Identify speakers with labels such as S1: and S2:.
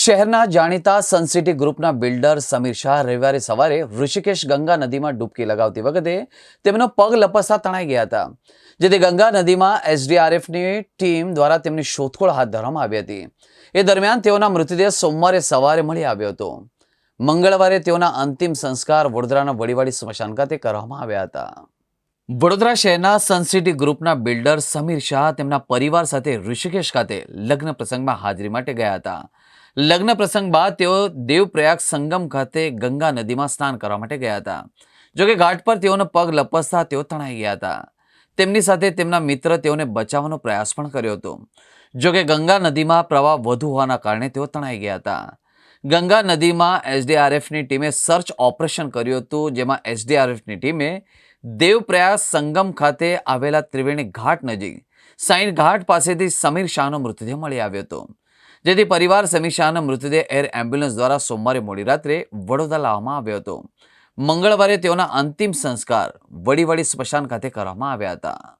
S1: શહેરના જાણીતા સનસિટી ગ્રુપના બિલ્ડર સમીર શાહ રવિવારે સવારે ઋષિકેશ ગંગા નદીમાં ડૂબકી લગાવતી વખતે તેમનો પગ લપસતા તણાઈ ગયા હતા, જેથી ગંગા નદીમાં એસડીઆરએફની ટીમ દ્વારા તેમની શોધખોળ હાથ ધરવામાં આવી હતી. એ દરમિયાન તેઓના મૃતદેહ સોમવારે સવારે મળી આવ્યો હતો. મંગળવારે તેઓના અંતિમ સંસ્કાર વડોદરાના વડીવાડી સ્મશાન ખાતે કરવામાં આવ્યા હતા. વડોદરા શહેરના સનસિટી ગ્રુપના બિલ્ડર સમીર શાહ તેમના પરિવાર સાથે ઋષિકેશ ખાતે લગ્ન પ્રસંગમાં હાજરી માટે ગયા હતા. લગ્ન પ્રસંગ બાદ તેઓ દેવપ્રયાગ સંગમ ખાતે ગંગા નદીમાં સ્નાન કરવા માટે ગયા હતા. જોકે ઘાટ પર તેઓનો પગ લપસતા તેઓ તણાઈ ગયા હતા. તેમની સાથે તેમના મિત્ર તેઓને બચાવવાનો પ્રયાસ પણ કર્યો હતો. જોકે ગંગા નદીમાં પ્રવાહ વધુ હોવાના કારણે તેઓ તણાઈ ગયા હતા. ગંગા નદીમાં એસડીઆરએફની ટીમે સર્ચ ઓપરેશન કર્યું હતું, જેમાં એસડીઆરએફની ટીમે દેવપ્રયાગ સંગમ ખાતે આવેલા ત્રિવેણી ઘાટ નજીક સાઈન ઘાટ પાસેથી સમીર શાહનો મૃતદેહ મળી આવ્યો હતો. જેથી પરિવાર સમીર શાહનો મૃતદેહ એર એમ્બ્યુલન્સ દ્વારા સોમવારે મોડી રાત્રે વડોદરા લાવવામાં આવ્યો હતો. મંગળવારે તેઓના અંતિમ સંસ્કાર વડીવાડી સ્મશાન ખાતે કરવામાં આવ્યા હતા.